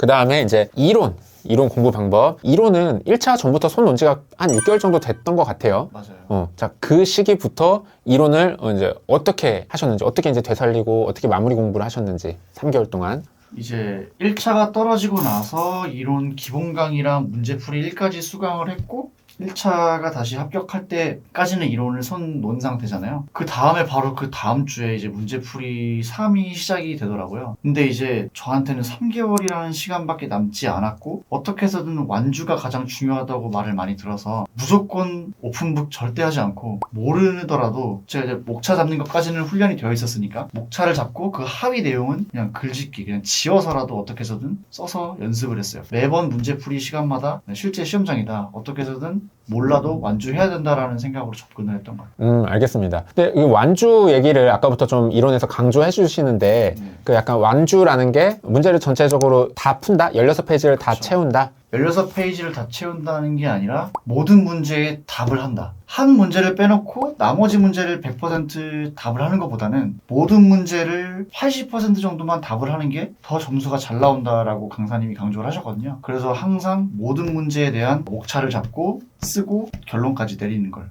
그 다음에 이제 이론. 이론 공부 방법. 이론은 1차 전부터 손논 지가 한 6개월 정도 됐던 것 같아요. 맞아요. 어, 자, 그 시기부터 이론을 어, 이제 어떻게 하셨는지, 어떻게 이제 되살리고, 어떻게 마무리 공부를 하셨는지, 3개월 동안. 이제 1차가 떨어지고 나서 이론 기본 강의랑 문제풀이 1까지 수강을 했고 1차가 다시 합격할 때까지는 이론을 손논 상태잖아요. 그 다음에 바로 그 다음 주에 이제 문제풀이 3이 시작이 되더라고요. 근데 이제 저한테는 3개월이라는 시간밖에 남지 않았고 어떻게 해서든 완주가 가장 중요하다고 말을 많이 들어서 무조건 오픈북 절대 하지 않고 모르더라도 제가 이제 목차 잡는 것까지는 훈련이 되어 있었으니까 목차를 잡고 그 하위 내용은 그냥 글짓기 그냥 지워서라도 어떻게 해서든 써서 연습을 했어요. 매번 문제풀이 시간마다 실제 시험장이다 어떻게 해서든 몰라도 완주해야 된다라는 생각으로 접근을 했던 것 같아요. 음, 알겠습니다. 근데 이 완주 얘기를 아까부터 좀 이론에서 강조해 주시는데, 네. 그 약간 완주라는 게 문제를 전체적으로 다 푼다? 16페이지를 다 그렇죠. 채운다? 16페이지를 다 채운다는 게 아니라 모든 문제에 답을 한다. 한 문제를 빼놓고 나머지 문제를 100% 답을 하는 것보다는 모든 문제를 80% 정도만 답을 하는 게 더 점수가 잘 나온다라고 강사님이 강조를 하셨거든요. 그래서 항상 모든 문제에 대한 목차를 잡고 쓰고 결론까지 내리는 걸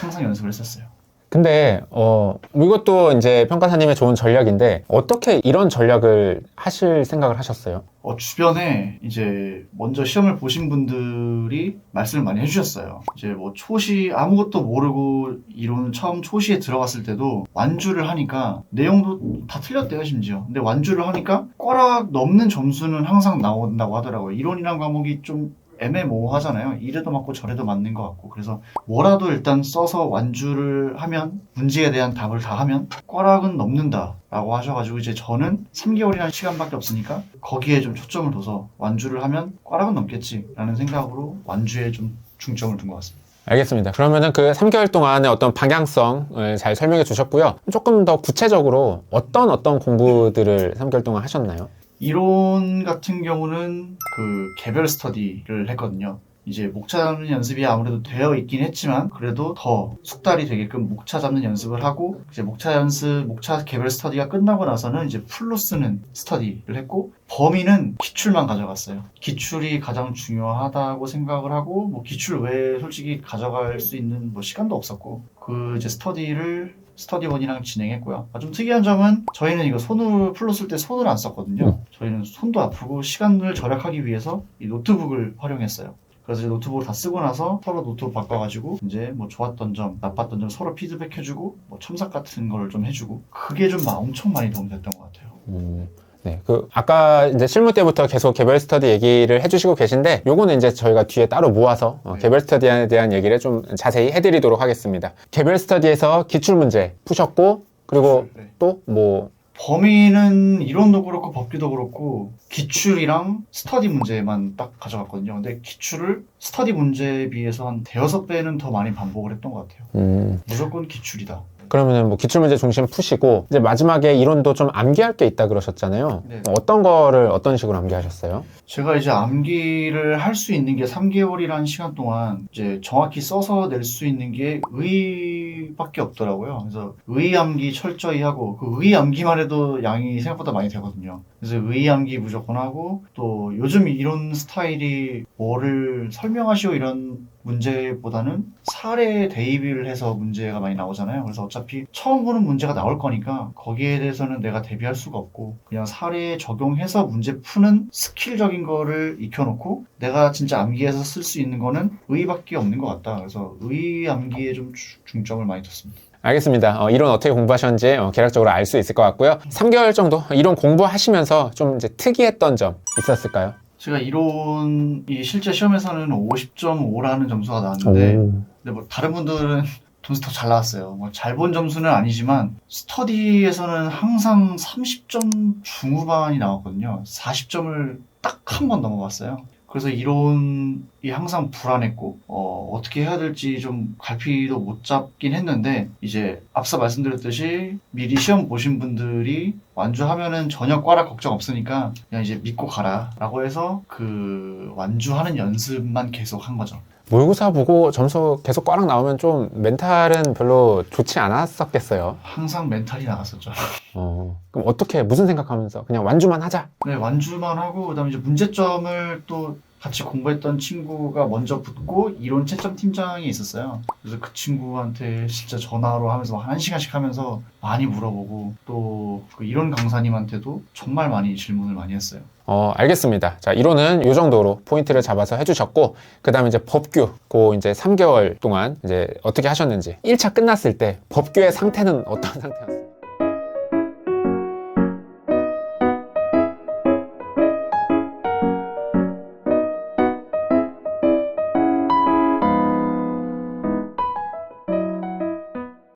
항상 연습을 했었어요. 근데, 어, 이것도 이제 평가사님의 좋은 전략인데, 어떻게 이런 전략을 하실 생각을 하셨어요? 어, 주변에 이제 먼저 시험을 보신 분들이 말씀을 많이 해주셨어요. 이제 뭐 초시 아무것도 모르고 이론 처음 초시에 들어갔을 때도 완주를 하니까 내용도 다 틀렸대요 심지어. 근데 완주를 하니까 꽈락 넘는 점수는 항상 나온다고 하더라고요. 이론이란 과목이 좀 애매모호하잖아요. 이래도 맞고 저래도 맞는 것 같고 그래서 뭐라도 일단 써서 완주를 하면 문제에 대한 답을 다 하면 꽈락은 넘는다. 라고 하셔가지고 이제 저는 3개월이라는 시간밖에 없으니까 거기에 좀 초점을 둬서 완주를 하면 꽈락은 넘겠지라는 생각으로 완주에 좀 중점을 둔 것 같습니다. 알겠습니다. 그러면은 그 3개월 동안의 어떤 방향성을 잘 설명해 주셨고요. 조금 더 구체적으로 어떤 어떤 공부들을 3개월 동안 하셨나요? 이론 같은 경우는 그 개별 스터디를 했거든요. 이제 목차 잡는 연습이 아무래도 되어 있긴 했지만 그래도 더 숙달이 되게끔 목차 잡는 연습을 하고 이제 목차 연습, 목차 개별 스터디가 끝나고 나서는 이제 풀로 쓰는 스터디를 했고 범위는 기출만 가져갔어요. 기출이 가장 중요하다고 생각을 하고 뭐 기출 외에 솔직히 가져갈 수 있는 뭐 시간도 없었고 그 이제 스터디를 스터디원이랑 진행했고요. 아, 좀 특이한 점은 저희는 이거 손을 풀로 쓸 때 손을 안 썼거든요. 저희는 손도 아프고 시간을 절약하기 위해서 이 노트북을 활용했어요. 그래서 노트북을 다 쓰고 나서 서로 노트북 바꿔가지고 이제 뭐 좋았던 점, 나빴던 점 서로 피드백 해주고 뭐 첨삭 같은 거를 좀 해주고 그게 좀막 엄청 많이 도움됐던 것 같아요. 음, 네. 그, 아까 이제 실무 때부터 계속 개별 스터디 얘기를 해주시고 계신데, 요거는 이제 저희가 뒤에 따로 모아서 어, 네. 개별 스터디에 대한 얘기를 좀 자세히 해드리도록 하겠습니다. 개별 스터디에서 기출 문제 푸셨고, 그리고 네. 또 뭐, 범위는 이론도 그렇고 법규도 그렇고 기출이랑 스터디 문제만 딱 가져갔거든요. 근데 기출을 스터디 문제에 비해서 한 대여섯 배는 더 많이 반복을 했던 것 같아요. 음, 무조건 기출이다. 그러면은 뭐 기출문제 중심 푸시고, 이제 마지막에 이론도 좀 암기할 게 있다 그러셨잖아요. 네. 어떤 거를 어떤 식으로 암기하셨어요? 제가 이제 암기를 할 수 있는 게 3개월이라는 시간 동안 이제 정확히 써서 낼 수 있는 게 의밖에 없더라고요. 그래서 의 암기 철저히 하고 그의 암기만 해도 양이 생각보다 많이 되거든요. 그래서 의 암기 무조건 하고 또 요즘 이론 스타일이 뭐를 설명하시오 이런 문제보다는 사례 대입을 해서 문제가 많이 나오잖아요. 그래서 어차피 처음 보는 문제가 나올 거니까 거기에 대해서는 내가 대비할 수가 없고 그냥 사례에 적용해서 문제 푸는 스킬적인 거를 익혀놓고 내가 진짜 암기해서 쓸 수 있는 거는 의밖에 없는 것 같다. 그래서 의 암기에 좀 주- 중점을 많이 뒀습니다. 알겠습니다. 어, 이론 어떻게 공부하셨는지 어, 개략적으로 알 수 있을 것 같고요. 3개월 정도 이론 공부하시면서 좀 이제 특이했던 점 있었을까요? 제가 이론이 실제 시험에서는 50.5라는 점수가 나왔는데 근데 뭐 다른 분들은 점수 더 잘 나왔어요. 뭐 잘 본 점수는 아니지만 스터디에서는 항상 30점 중후반이 나왔거든요. 40점을 딱 한 번 넘어갔어요. 그래서 이론이 항상 불안했고 어, 어떻게 해야 될지 좀 갈피도 못 잡긴 했는데 이제 앞서 말씀드렸듯이 미리 시험 보신 분들이 완주하면은 전혀 꽈락 걱정 없으니까 그냥 이제 믿고 가라라고 해서 그 완주하는 연습만 계속 한 거죠. 모의고사 보고 점수 계속 꽈락 나오면 좀 멘탈은 별로 좋지 않았었겠어요. 항상 멘탈이 나갔었죠. 어, 그럼 어떻게 무슨 생각하면서 그냥 완주만 하자. 네, 완주만 하고 그다음에 이제 문제점을 또 같이 공부했던 친구가 먼저 붙고 이론 채점 팀장이 있었어요. 그래서 그 친구한테 진짜 전화로 하면서 한 시간씩 하면서 많이 물어보고 또 그 이론 강사님한테도 정말 많이 질문을 많이 했어요. 어, 알겠습니다. 자, 이론은 이 정도로 포인트를 잡아서 해주셨고, 그 다음에 이제 법규, 그 이제 3개월 동안 이제 어떻게 하셨는지, 1차 끝났을 때 법규의 상태는 어떤 상태였어요?